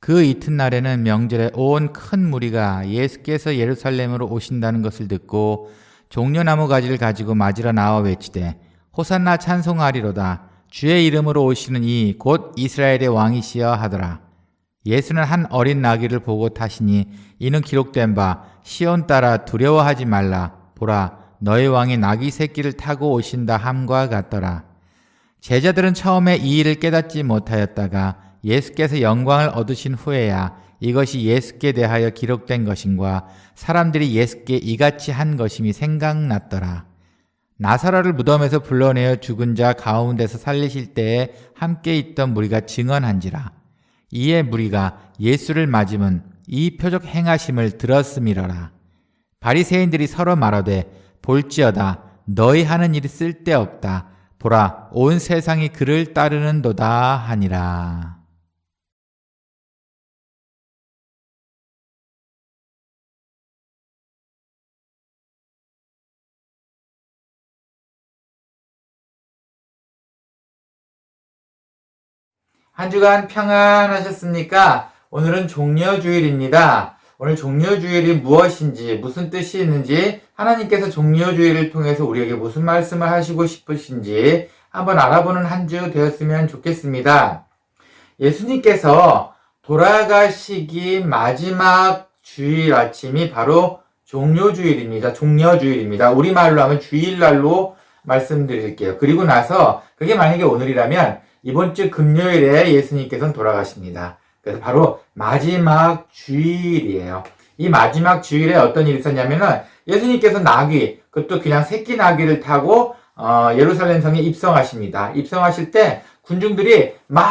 그 이튿날에는 명절에 온 큰 무리가 예수께서 예루살렘으로 오신다는 것을 듣고 종려나무 가지를 가지고 맞으러 나와 외치되 호산나 찬송하리로다 주의 이름으로 오시는 이 곧 이스라엘의 왕이시여 하더라. 예수는 한 어린 나귀를 보고 타시니 이는 기록된 바 시온 따라 두려워하지 말라 보라 너의 왕이 나귀 새끼를 타고 오신다 함과 같더라. 제자들은 처음에 이 일을 깨닫지 못하였다가 예수께서 영광을 얻으신 후에야 이것이 예수께 대하여 기록된 것인과 사람들이 예수께 이같이 한 것임이 생각났더라. 나사로를 무덤에서 불러내어 죽은 자 가운데서 살리실 때에 함께 있던 무리가 증언한지라. 이에 무리가 예수를 맞으면 이 표적 행하심을 들었음이러라. 바리새인들이 서로 말하되 볼지어다 너희 하는 일이 쓸데없다. 보라 온 세상이 그를 따르는도다 하니라. 한 주간 평안하셨습니까? 오늘은 종려주일입니다. 오늘 종려주일이 무엇인지, 무슨 뜻이 있는지, 하나님께서 종려주일을 통해서 우리에게 무슨 말씀을 하시고 싶으신지 한번 알아보는 한 주 되었으면 좋겠습니다. 예수님께서 돌아가시기 마지막 주일 아침이 바로 종료주일입니다. 종려주일입니다. 우리말로 하면 주일날로 말씀드릴게요. 그리고 나서 그게 만약에 오늘이라면 이번 주 금요일에 예수님께서는 돌아가십니다. 그래서 바로 마지막 주일이에요. 이 마지막 주일에 어떤 일이 있었냐면은 예수님께서 나귀, 그것도 그냥 새끼 나귀를 타고 어, 예루살렘 성에 입성하십니다. 입성하실 때 군중들이 막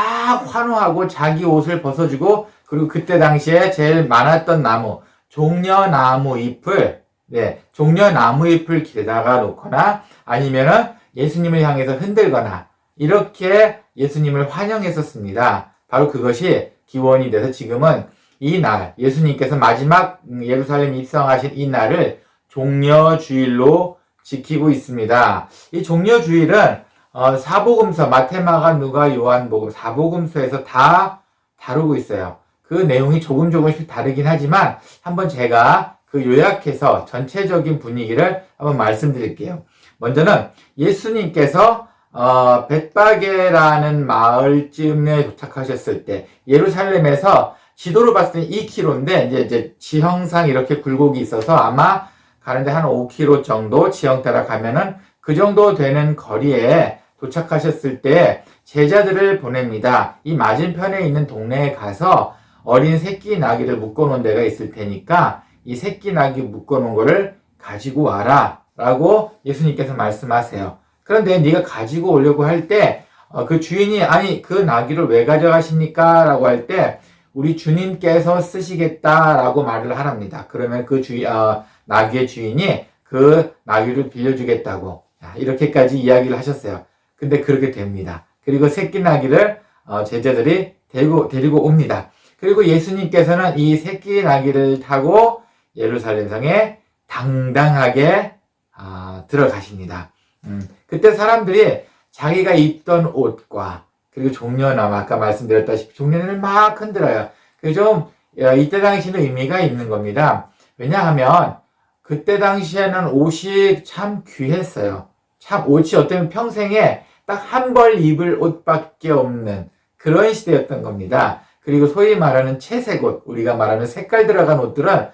환호하고 자기 옷을 벗어주고 그리고 그때 당시에 제일 많았던 나무, 종려나무 잎을 네, 종려나무 잎을 길에다가 놓거나 아니면은 예수님을 향해서 흔들거나 이렇게 예수님을 환영했었습니다. 바로 그것이 기원이 돼서 지금은 이 날, 예수님께서 마지막 예루살렘 입성하신 이 날을 종려주일로 지키고 있습니다. 이 종려주일은 어, 사복음서, 마테마가, 누가, 요한복음, 사복음서에서 다 다루고 있어요. 그 내용이 조금 조금씩 다르긴 하지만 한번 제가 그 요약해서 전체적인 분위기를 한번 말씀드릴게요. 먼저는 예수님께서 어, 벳바게라는 마을쯤에 도착하셨을 때 예루살렘에서 지도로 봤을 때 2km인데 이제, 이제 지형상 이렇게 굴곡이 있어서 아마 가는데 한 5km 정도 지형 따라 가면은 그 정도 되는 거리에 도착하셨을 때 제자들을 보냅니다. 이 맞은편에 있는 동네에 가서 어린 새끼 나귀를 묶어놓은 데가 있을 테니까 이 새끼 나귀 묶어놓은 거를 가지고 와라 라고 예수님께서 말씀하세요. 그런데 네가 가지고 오려고 할 때 그 주인이 아니 그 나귀를 왜 가져가십니까? 라고 할 때 우리 주님께서 쓰시겠다라고 말을 하랍니다. 그러면 그 주인 어, 나귀의 주인이 그 나귀를 빌려주겠다고 이렇게까지 이야기를 하셨어요. 근데 그렇게 됩니다. 그리고 새끼 나귀를 어, 제자들이 데리고 데리고 옵니다. 그리고 예수님께서는 이 새끼 나귀를 타고 예루살렘 성에 당당하게 어, 들어가십니다. 음, 그때 사람들이 자기가 입던 옷과 그리고 종려나무 아까 말씀드렸다시피 종려나무를 막 흔들어요. 그좀 어, 이때 당시는 의미가 있는 겁니다. 왜냐하면 그때 당시에는 옷이 참 귀했어요. 참 옷이 어쩌면 평생에 딱 한 벌 입을 옷밖에 없는 그런 시대였던 겁니다. 그리고 소위 말하는 채색 옷, 우리가 말하는 색깔 들어간 옷들은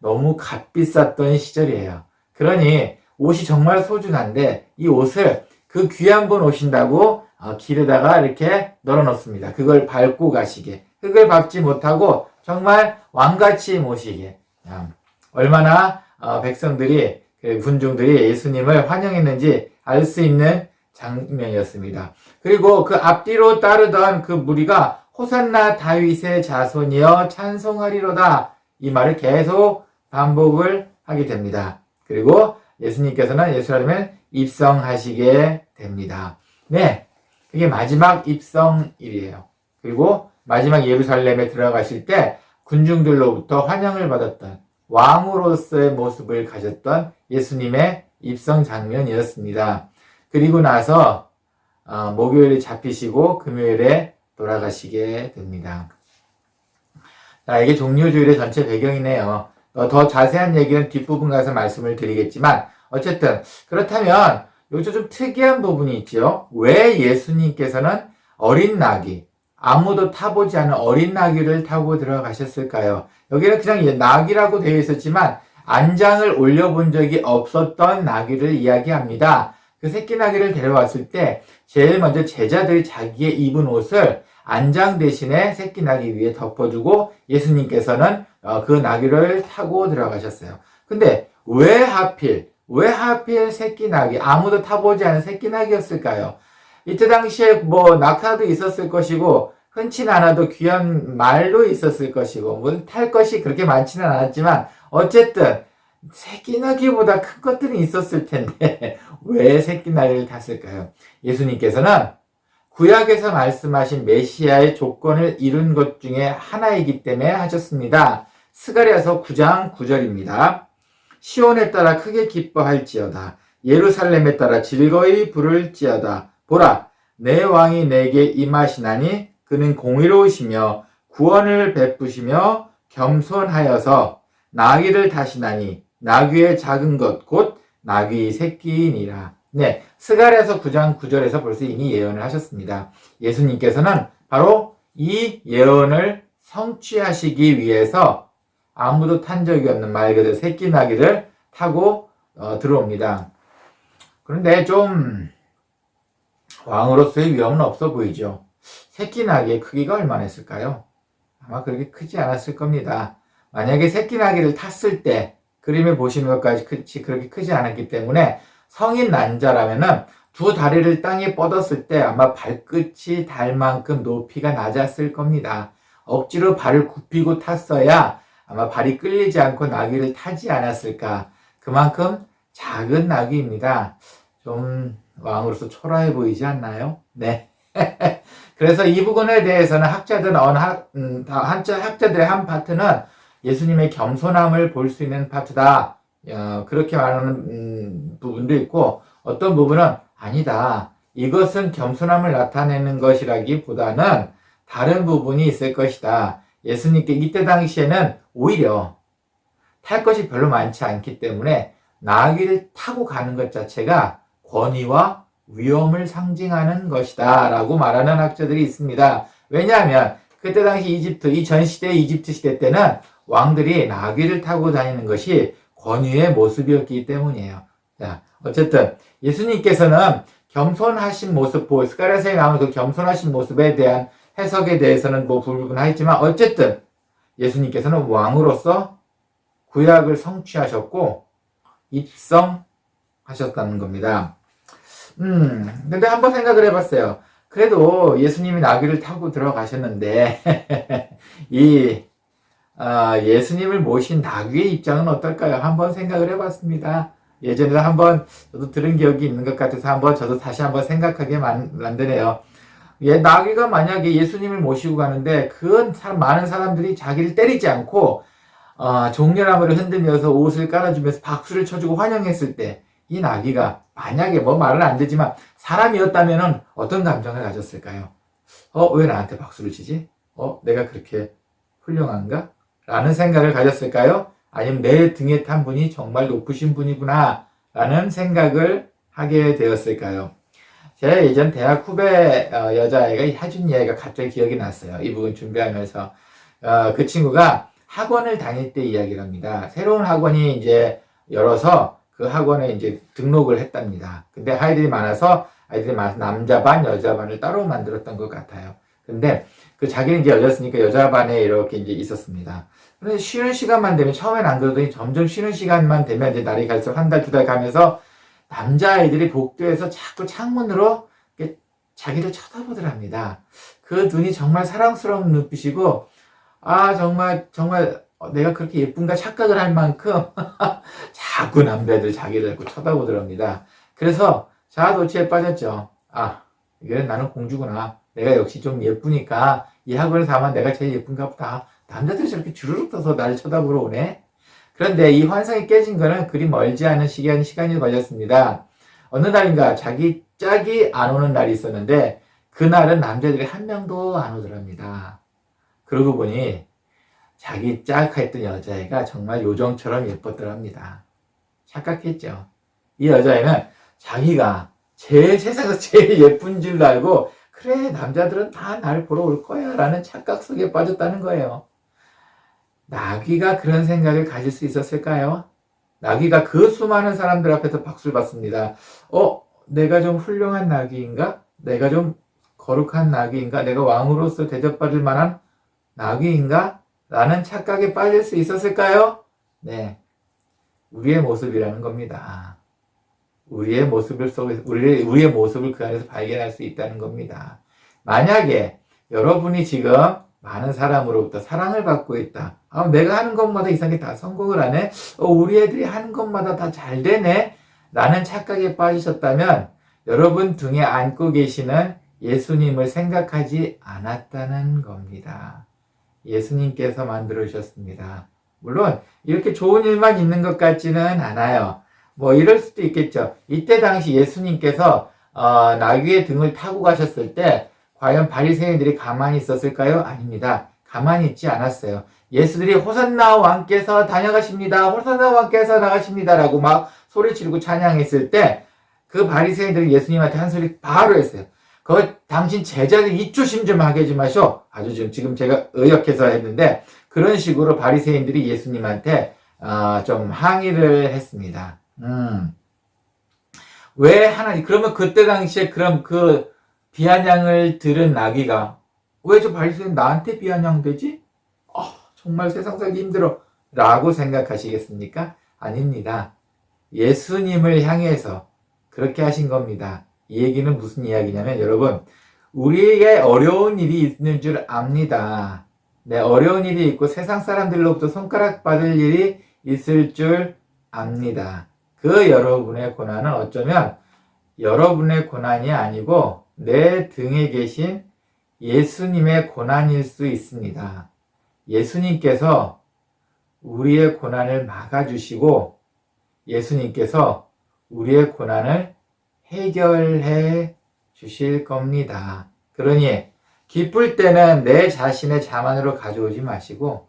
너무 값비쌌던 시절이에요. 그러니 옷이 정말 소중한데 이 옷을 그 귀한 분 오신다고 어, 길에다가 이렇게 널어놓습니다. 그걸 밟고 가시게. 흙을 밟지 못하고 정말 왕같이 모시게. 얼마나 어, 백성들이 그 군중들이 예수님을 환영했는지 알 수 있는 장면이었습니다. 그리고 그 앞뒤로 따르던 그 무리가 호산나 다윗의 자손이여 찬송하리로다 이 말을 계속 반복을 하게 됩니다. 그리고 예수님께서는 예루살렘에 입성하시게 됩니다. 네, 그게 마지막 입성일이에요. 그리고 마지막 예루살렘에 들어가실 때 군중들로부터 환영을 받았던 왕으로서의 모습을 가졌던 예수님의 입성 장면이었습니다. 그리고 나서 어, 목요일에 잡히시고 금요일에 돌아가시게 됩니다. 자, 이게 종료주일의 전체 배경이네요. 어, 더 자세한 얘기는 뒷부분 가서 말씀을 드리겠지만, 어쨌든, 그렇다면, 여기서 좀 특이한 부분이 있죠. 왜 예수님께서는 어린 나귀, 아무도 타보지 않은 어린 나귀를 타고 들어가셨을까요? 여기는 그냥 예, 나귀라고 되어 있었지만, 안장을 올려본 적이 없었던 나귀를 이야기합니다. 그 새끼 나귀를 데려왔을 때, 제일 먼저 제자들이 자기의 입은 옷을 안장 대신에 새끼 나귀 위에 덮어주고 예수님께서는 어, 그 나귀를 타고 들어가셨어요. 근데 왜 하필 왜 하필 새끼 나귀 아무도 타보지 않은 새끼 나귀였을까요? 이때 당시에 뭐 낙타도 있었을 것이고 흔치 않아도 귀한 말도 있었을 것이고 뭐탈 것이 그렇게 많지는 않았지만 어쨌든 새끼 나귀보다 큰 것들이 있었을 텐데 왜 새끼 나귀를 탔을까요? 예수님께서는 구약에서 말씀하신 메시아의 조건을 이룬 것 중에 하나이기 때문에 하셨습니다. 스가랴서 9장 9절입니다. 시온에 따라 크게 기뻐할지어다. 예루살렘에 따라 즐거이 부를지어다. 보라, 내 왕이 내게 임하시나니 그는 공의로우시며 구원을 베푸시며 겸손하여서 나귀를 타시나니 나귀의 작은 것 곧 나귀 새끼이니라. 네, 스가랴서 9장 9절에서 벌써 이미 예언을 하셨습니다. 예수님께서는 바로 이 예언을 성취하시기 위해서 아무도 탄 적이 없는 말 그대로 새끼 나귀를 타고 어, 들어옵니다. 그런데 좀 왕으로서의 위험은 없어 보이죠. 새끼 나귀의 크기가 얼마나 있을까요? 아마 그렇게 크지 않았을 겁니다. 만약에 새끼 나귀를 탔을 때 그림에 보시는 것까지 그렇게 크지 않았기 때문에 성인 난자라면은 두 다리를 땅에 뻗었을 때 아마 발끝이 달 만큼 높이가 낮았을 겁니다. 억지로 발을 굽히고 탔어야 아마 발이 끌리지 않고 나귀를 타지 않았을까. 그만큼 작은 나귀입니다. 좀 왕으로서 초라해 보이지 않나요? 네. 그래서 이 부분에 대해서는 학자들, 어느 학, 음, 한자 학자들의 한 파트는 예수님의 겸손함을 볼 수 있는 파트다. 어, 그렇게 말하는 음, 부분도 있고 어떤 부분은 아니다. 이것은 겸손함을 나타내는 것이라기보다는 다른 부분이 있을 것이다. 예수님께 이때 당시에는 오히려 탈 것이 별로 많지 않기 때문에 나귀를 타고 가는 것 자체가 권위와 위험을 상징하는 것이다. 라고 말하는 학자들이 있습니다. 왜냐하면 그때 당시 이집트, 이 전시대 이집트 시대 때는 왕들이 나귀를 타고 다니는 것이 권위의 모습이었기 때문이에요. 자, 어쨌든 예수님께서는 겸손하신 모습, 보 스가랴서에 나오는 그 겸손하신 모습에 대한 해석에 대해서는 뭐 불분하겠지만 어쨌든 예수님께서는 왕으로서 구약을 성취하셨고 입성하셨다는 겁니다. 음, 근데 한번 생각을 해봤어요. 그래도 예수님이 나귀를 타고 들어가셨는데 이 아, 예수님을 모신 나귀의 입장은 어떨까요? 한번 생각을 해봤습니다. 예전에 한번 저도 들은 기억이 있는 것 같아서 한번 저도 다시 한번 생각하게 만, 만드네요. 예, 나귀가 만약에 예수님을 모시고 가는데 그 많은 사람들이 자기를 때리지 않고 어, 종려나무를 흔들면서 옷을 깔아주면서 박수를 쳐주고 환영했을 때 이 나귀가 만약에 뭐 말은 안 되지만 사람이었다면 어떤 감정을 가졌을까요? 어, 왜 나한테 박수를 치지? 어, 내가 그렇게 훌륭한가? 라는 생각을 가졌을까요? 아니면 내 등에 탄 분이 정말 높으신 분이구나 라는 생각을 하게 되었을까요? 제 예전 대학 후배 어, 여자아이가 해준 이야기가 갑자기 기억이 났어요. 이 부분 준비하면서. 어, 그 친구가 학원을 다닐 때 이야기를 합니다. 새로운 학원이 이제 열어서 그 학원에 이제 등록을 했답니다. 근데 아이들이 많아서 아이들이 많아서 남자 반, 여자 반을 따로 만들었던 것 같아요. 근데 그 자기는 이제 여자였으니까 여자 반에 이렇게 이제 있었습니다. 근데 쉬는 시간만 되면 처음엔 안 그러더니 점점 쉬는 시간만 되면 이제 날이 갈수록 한 달, 두 달 가면서 남자아이들이 복도에서 자꾸 창문으로 자기를 쳐다보더랍니다. 그 눈이 정말 사랑스러운 눈빛이고, 아, 정말, 정말 내가 그렇게 예쁜가 착각을 할 만큼 자꾸 남자애들 자기를 자꾸 쳐다보더랍니다. 그래서 자아도취에 빠졌죠. 아, 이게 나는 공주구나. 내가 역시 좀 예쁘니까 이 학원에서 아마 내가 제일 예쁜가 보다. 남자들이 저렇게 주르륵 떠서 나를 쳐다보러 오네. 그런데 이 환상이 깨진 거는 그리 멀지 않은 시간, 시간이 걸렸습니다. 어느 날인가 자기 짝이 안 오는 날이 있었는데 그날은 남자들이 한 명도 안 오더랍니다. 그러고 보니 자기 짝 했던 여자애가 정말 요정처럼 예뻤더랍니다. 착각했죠. 이 여자애는 자기가 제일 세상에서 제일 예쁜 줄 알고 그래 남자들은 다 나를 보러 올 거야 라는 착각 속에 빠졌다는 거예요. 나귀가 그런 생각을 가질 수 있었을까요? 나귀가 그 수많은 사람들 앞에서 박수를 받습니다. 어, 내가 좀 훌륭한 나귀인가? 내가 좀 거룩한 나귀인가? 내가 왕으로서 대접받을 만한 나귀인가? 라는 착각에 빠질 수 있었을까요? 네. 우리의 모습이라는 겁니다. 우리의 모습을 속에서, 우리의, 우리의 모습을 그 안에서 발견할 수 있다는 겁니다. 만약에 여러분이 지금 많은 사람으로부터 사랑을 받고 있다. 아, 내가 하는 것마다 이상하게 다 성공을 하네? 어, 우리 애들이 하는 것마다 다 잘 되네? 라는 착각에 빠지셨다면 여러분 등에 안고 계시는 예수님을 생각하지 않았다는 겁니다. 예수님께서 만들어 주셨습니다. 물론 이렇게 좋은 일만 있는 것 같지는 않아요. 뭐 이럴 수도 있겠죠. 이때 당시 예수님께서 어, 나귀의 등을 타고 가셨을 때 과연 바리새인들이 가만히 있었을까요? 아닙니다. 가만히 있지 않았어요. 예수들이 호산나 왕께서 다녀가십니다. 호산나 왕께서 나가십니다라고 막 소리 지르고 찬양했을 때 그 바리새인들이 예수님한테 한 소리 바로 했어요. 그 당신 제자들 이조심 좀 하게 좀 하쇼. 아주 지금 지금 제가 의역해서 했는데 그런 식으로 바리새인들이 예수님한테 어, 좀 항의를 했습니다. 음. 왜 하나님 그러면 그때 당시에 그럼 그 비아냥을 들은 나귀가 왜 저 바리새인 나한테 비아냥되지? 어, 정말 세상 살기 힘들어. 라고 생각하시겠습니까? 아닙니다. 예수님을 향해서 그렇게 하신 겁니다. 이 얘기는 무슨 이야기냐면 여러분 우리에게 어려운 일이 있는 줄 압니다. 네, 어려운 일이 있고 세상 사람들로부터 손가락 받을 일이 있을 줄 압니다. 그 여러분의 고난은 어쩌면 여러분의 고난이 아니고 내 등에 계신 예수님의 고난일 수 있습니다. 예수님께서 우리의 고난을 막아주시고 예수님께서 우리의 고난을 해결해 주실 겁니다. 그러니 기쁠 때는 내 자신의 자만으로 가져오지 마시고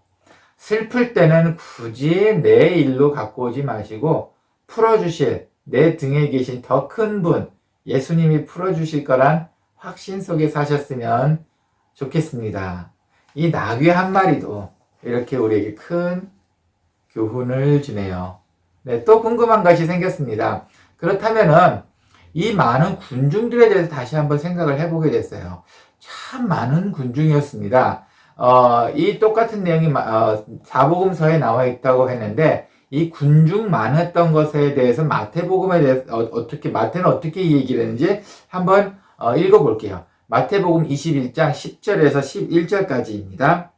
슬플 때는 굳이 내 일로 갖고 오지 마시고 풀어주실 내 등에 계신 더 큰 분 예수님이 풀어주실 거란 확신 속에 사셨으면 좋겠습니다. 이 나귀 한 마리도 이렇게 우리에게 큰 교훈을 주네요. 네, 또 궁금한 것이 생겼습니다. 그렇다면은 이 많은 군중들에 대해서 다시 한번 생각을 해보게 됐어요. 참 많은 군중이었습니다. 어, 이 똑같은 내용이 어, 사복음서에 나와 있다고 했는데 이 군중 많았던 것에 대해서 마태복음에 대해서 어, 떻게 마태는 어떻게 얘기를 했는지 한번 어, 읽어볼게요. 마태복음 21장 10절에서 11절까지입니다.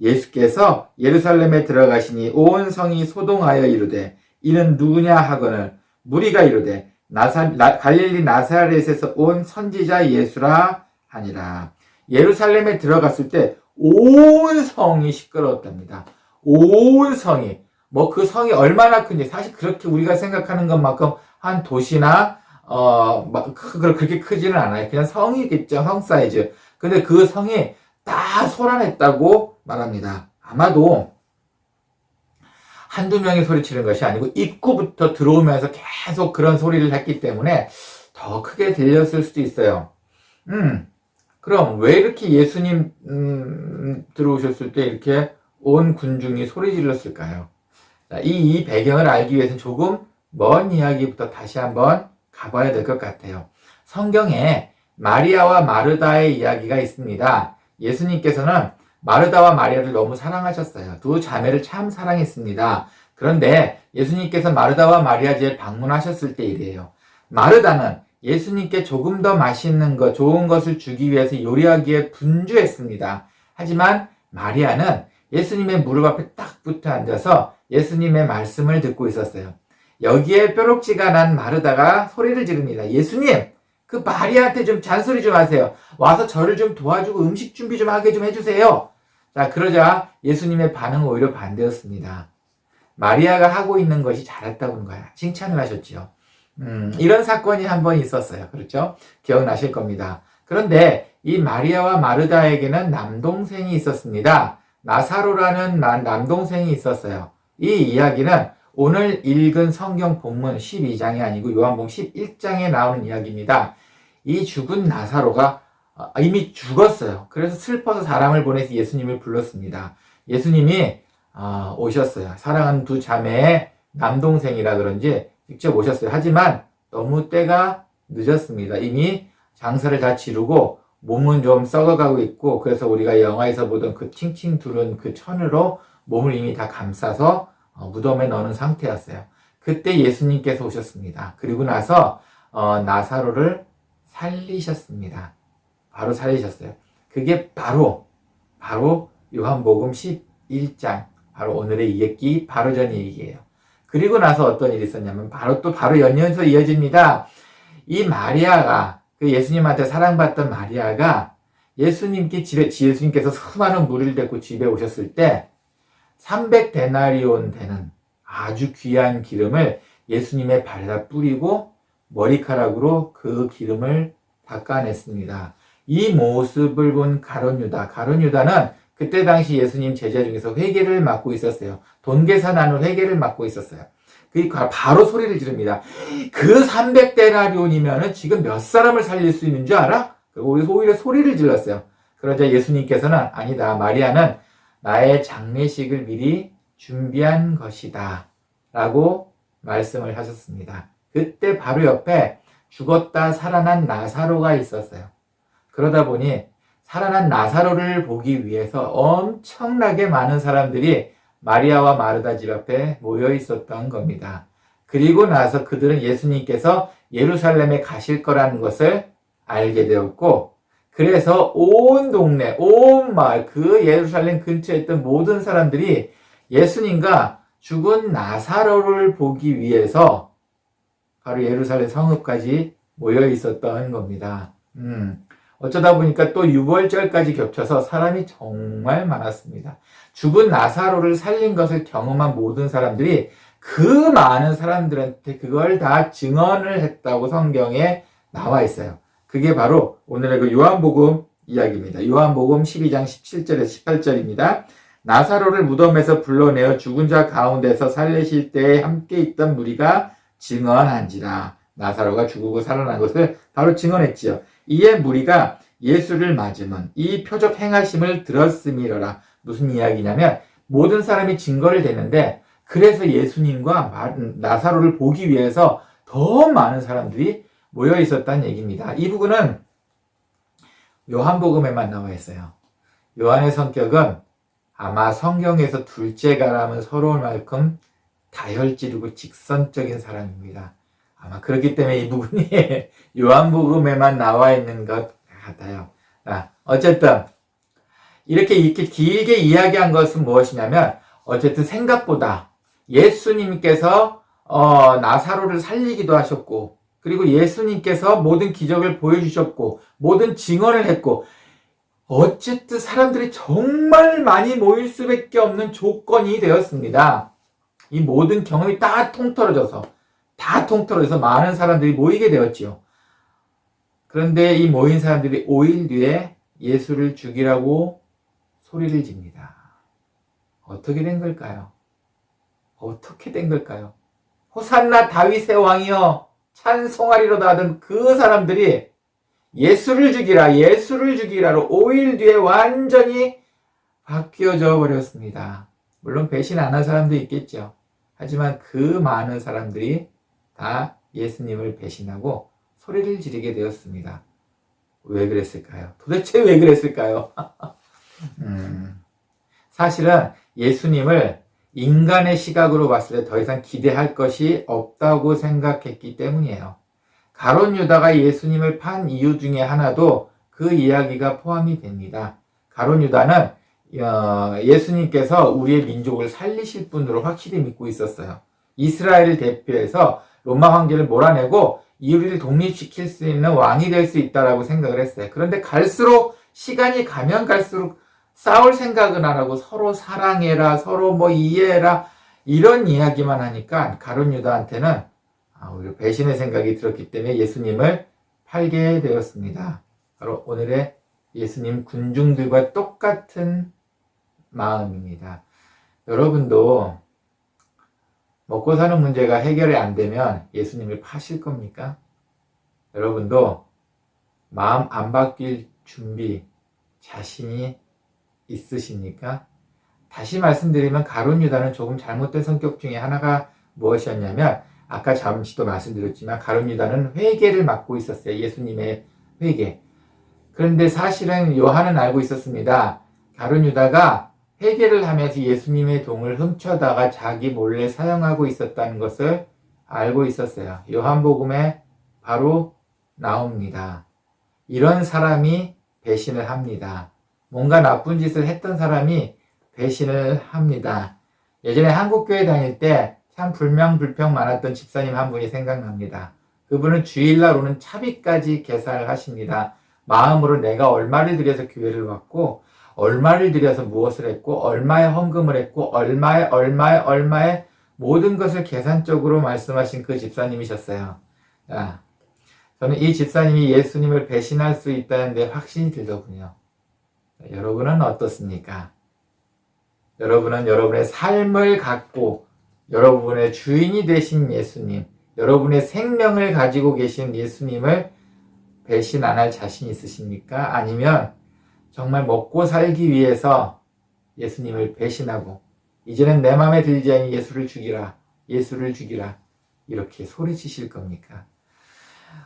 예수께서 예루살렘에 들어가시니 온 성이 소동하여 이르되 이는 누구냐 하거늘 무리가 이르되 나사, 나, 갈릴리 나사렛에서 온 선지자 예수라 하니라. 예루살렘에 들어갔을 때 온 성이 시끄러웠답니다. 온 성이 뭐 그 성이 얼마나 큰지 사실 그렇게 우리가 생각하는 것만큼 한 도시나 어막 그렇게 크지는 않아요. 그냥 성이겠죠. 성 사이즈. 근데 그 성이 다 소란했다고 말합니다. 아마도 한두 명이 소리치는 것이 아니고 입구부터 들어오면서 계속 그런 소리를 했기 때문에 더 크게 들렸을 수도 있어요. 음, 그럼 왜 이렇게 예수님 음, 들어오셨을 때 이렇게 온 군중이 소리 질렀을까요? 이, 이 배경을 알기 위해서는 조금 먼 이야기부터 다시 한번 가봐야 될 것 같아요. 성경에 마리아와 마르다의 이야기가 있습니다. 예수님께서는 마르다와 마리아를 너무 사랑하셨어요. 두 자매를 참 사랑했습니다. 그런데 예수님께서 마르다와 마리아 집에 방문하셨을 때 이래요. 마르다는 예수님께 조금 더 맛있는 것, 좋은 것을 주기 위해서 요리하기에 분주했습니다. 하지만 마리아는 예수님의 무릎 앞에 딱 붙어 앉아서 예수님의 말씀을 듣고 있었어요. 여기에 뾰록지가 난 마르다가 소리를 지릅니다. 예수님, 그 마리아한테 좀 잔소리 좀 하세요. 와서 저를 좀 도와주고 음식 준비 좀 하게 좀 해주세요. 자, 그러자 예수님의 반응은 오히려 반대였습니다. 마리아가 하고 있는 것이 잘했다고 하는 거야. 칭찬을 하셨지요. 음, 이런 사건이 한 번 있었어요. 그렇죠? 기억나실 겁니다. 그런데 이 마리아와 마르다에게는 남동생이 있었습니다. 나사로라는 남- 남동생이 있었어요. 이 이야기는 오늘 읽은 성경 본문 12장이 아니고 요한복음 11장에 나오는 이야기입니다. 이 죽은 나사로가 어, 이미 죽었어요. 그래서 슬퍼서 사람을 보내서 예수님을 불렀습니다. 예수님이 어, 오셨어요. 사랑하는 두 자매의 남동생이라 그런지 직접 오셨어요. 하지만 너무 때가 늦었습니다. 이미 장사를 다 치르고 몸은 좀 썩어가고 있고 그래서 우리가 영화에서 보던 그 칭칭 두른 그 천으로 몸을 이미 다 감싸서 어, 무덤에 넣는 상태였어요. 그때 예수님께서 오셨습니다. 그리고 나서 어, 나사로를 살리셨습니다. 바로 살리셨어요. 그게 바로 바로 요한복음 11장 바로 오늘의 이야기 바로 전 얘기예요. 그리고 나서 어떤 일이 있었냐면 바로 또 바로 연이어서 이어집니다. 이 마리아가 그 예수님한테 사랑받던 마리아가 예수님께 집에 예수님께서 수많은 무리를 데리고 집에 오셨을 때 300데나리온 되는 아주 귀한 기름을 예수님의 발에다 뿌리고 머리카락으로 그 기름을 닦아냈습니다. 이 모습을 본 가론 유다, 가론 유다는 그때 당시 예수님 제자 중에서 회개를 맡고 있었어요. 돈 계산하는 회개를 맡고 있었어요. 그 바로 소리를 지릅니다. 그 300데나리온이면은 지금 몇 사람을 살릴 수 있는 줄 알아? 그리고 오히려 소리를 질렀어요. 그러자 예수님께서는 아니다. 마리아는 나의 장례식을 미리 준비한 것이다. 라고 말씀을 하셨습니다. 그때 바로 옆에 죽었다 살아난 나사로가 있었어요. 그러다 보니 살아난 나사로를 보기 위해서 엄청나게 많은 사람들이 마리아와 마르다 집 앞에 모여 있었던 겁니다. 그리고 나서 그들은 예수님께서 예루살렘에 가실 거라는 것을 알게 되었고, 그래서 온 동네, 온 마을, 그 예루살렘 근처에 있던 모든 사람들이 예수님과 죽은 나사로를 보기 위해서 바로 예루살렘 성읍까지 모여 있었던 겁니다. 음, 어쩌다 보니까 또 유월절까지 겹쳐서 사람이 정말 많았습니다. 죽은 나사로를 살린 것을 경험한 모든 사람들이 그 많은 사람들한테 그걸 다 증언을 했다고 성경에 나와 있어요. 그게 바로 오늘의 그 요한복음 이야기입니다. 요한복음 12장 17절에서 18절입니다. 나사로를 무덤에서 불러내어 죽은 자 가운데서 살리실 때에 함께 있던 무리가 증언한지라. 나사로가 죽고 살아난 것을 바로 증언했지요. 이에 무리가 예수를 맞으면 이 표적 행하심을 들었음이러라. 무슨 이야기냐면 모든 사람이 증거를 대는데 그래서 예수님과 나사로를 보기 위해서 더 많은 사람들이 모여 있었다는 얘기입니다. 이 부분은 요한복음에만 나와 있어요. 요한의 성격은 아마 성경에서 둘째가라면 서러울 만큼 다혈질이고 직선적인 사람입니다. 아마 그렇기 때문에 이 부분이 요한복음에만 나와 있는 것 같아요. 아, 어쨌든 이렇게 이렇게 길게 이야기한 것은 무엇이냐면 어쨌든 생각보다 예수님께서 어, 나사로를 살리기도 하셨고 그리고 예수님께서 모든 기적을 보여주셨고 모든 증언을 했고 어쨌든 사람들이 정말 많이 모일 수밖에 없는 조건이 되었습니다. 이 모든 경험이 다 통틀어져서 다 통틀어져서 많은 사람들이 모이게 되었지요. 그런데 이 모인 사람들이 5일 뒤에 예수를 죽이라고 소리를 집니다. 어떻게 된 걸까요? 어떻게 된 걸까요? 호산나 다윗의 왕이여 찬송하리로다 하던 그 사람들이 예수를 죽이라 예수를 죽이라로 5일 뒤에 완전히 바뀌어져 버렸습니다. 물론 배신 안 한 사람도 있겠죠. 하지만 그 많은 사람들이 다 예수님을 배신하고 소리를 지르게 되었습니다. 왜 그랬을까요? 도대체 왜 그랬을까요? 음, 사실은 예수님을 인간의 시각으로 봤을 때 더 이상 기대할 것이 없다고 생각했기 때문이에요. 가론 유다가 예수님을 판 이유 중에 하나도 그 이야기가 포함이 됩니다. 가론 유다는 어, 예수님께서 우리의 민족을 살리실 분으로 확실히 믿고 있었어요. 이스라엘을 대표해서 로마 황제를 몰아내고 이우리를 독립시킬 수 있는 왕이 될 수 있다라고 생각을 했어요. 그런데 갈수록 시간이 가면 갈수록 싸울 생각은 안 하고 서로 사랑해라, 서로 뭐 이해해라 이런 이야기만 하니까 가룟 유다한테는 아, 오히려 배신의 생각이 들었기 때문에 예수님을 팔게 되었습니다. 바로 오늘의 예수님 군중들과 똑같은 마음입니다. 여러분도 먹고 사는 문제가 해결이 안 되면 예수님을 파실 겁니까? 여러분도 마음 안 바뀔 준비, 자신이 있으십니까? 다시 말씀드리면 가룟 유다는 조금 잘못된 성격 중에 하나가 무엇이었냐면 아까 잠시도 말씀드렸지만 가룟 유다는 회개를 맡고 있었어요. 예수님의 회개. 그런데 사실은 요한은 알고 있었습니다. 가룟 유다가 회개를 하면서 예수님의 동을 훔쳐다가 자기 몰래 사용하고 있었다는 것을 알고 있었어요. 요한복음에 바로 나옵니다. 이런 사람이 배신을 합니다. 뭔가 나쁜 짓을 했던 사람이 배신을 합니다. 예전에 한국교회 다닐 때 참 불명불평 많았던 집사님 한 분이 생각납니다. 그분은 주일날 오는 차비까지 계산을 하십니다. 마음으로 내가 얼마를 들여서 교회를 왔고, 얼마를 들여서 무엇을 했고, 얼마의 헌금을 했고, 얼마의, 얼마의, 얼마의 모든 것을 계산적으로 말씀하신 그 집사님이셨어요. 자, 저는 이 집사님이 예수님을 배신할 수 있다는 데 확신이 들더군요. 여러분은 어떻습니까? 여러분은 여러분의 삶을 갖고 여러분의 주인이 되신 예수님, 여러분의 생명을 가지고 계신 예수님을 배신 안 할 자신 있으십니까? 아니면 정말 먹고 살기 위해서 예수님을 배신하고 이제는 내 마음에 들지 않니 예수를 죽이라, 예수를 죽이라 이렇게 소리치실 겁니까?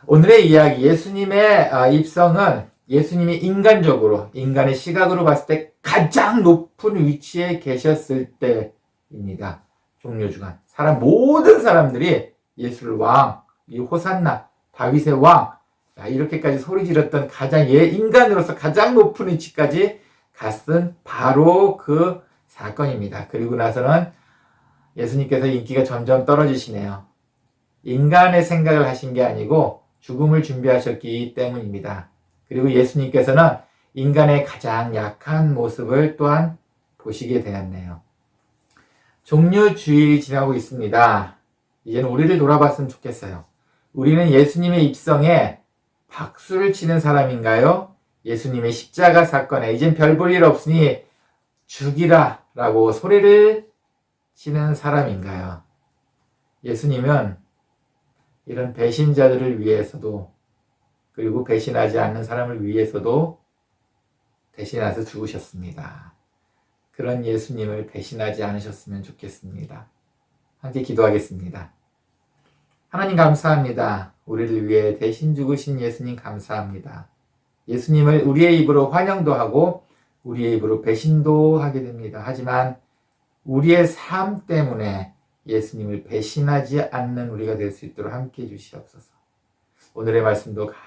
오늘의 이야기 예수님의 아, 입성은 예수님이 인간적으로 인간의 시각으로 봤을 때 가장 높은 위치에 계셨을 때입니다. 종료 주간 사람 모든 사람들이 예수를 왕, 이 호산나, 다윗의 왕 자, 이렇게까지 소리 지렀던 가장 예 인간으로서 가장 높은 위치까지 갔은 바로 그 사건입니다. 그리고 나서는 예수님께서 인기가 점점 떨어지시네요. 인간의 생각을 하신 게 아니고 죽음을 준비하셨기 때문입니다. 그리고 예수님께서는 인간의 가장 약한 모습을 또한 보시게 되었네요. 종료 주일이 지나고 있습니다. 이제는 우리를 돌아봤으면 좋겠어요. 우리는 예수님의 입성에 박수를 치는 사람인가요? 예수님의 십자가 사건에 이젠 별 볼 일 없으니 죽이라 라고 소리를 치는 사람인가요? 예수님은 이런 배신자들을 위해서도 그리고 배신하지 않는 사람을 위해서도 대신해서 죽으셨습니다. 그런 예수님을 배신하지 않으셨으면 좋겠습니다. 함께 기도하겠습니다. 하나님 감사합니다. 우리를 위해 대신 죽으신 예수님 감사합니다. 예수님을 우리의 입으로 환영도 하고 우리의 입으로 배신도 하게 됩니다. 하지만 우리의 삶 때문에 예수님을 배신하지 않는 우리가 될 수 있도록 함께 해주시옵소서. 오늘의 말씀도 감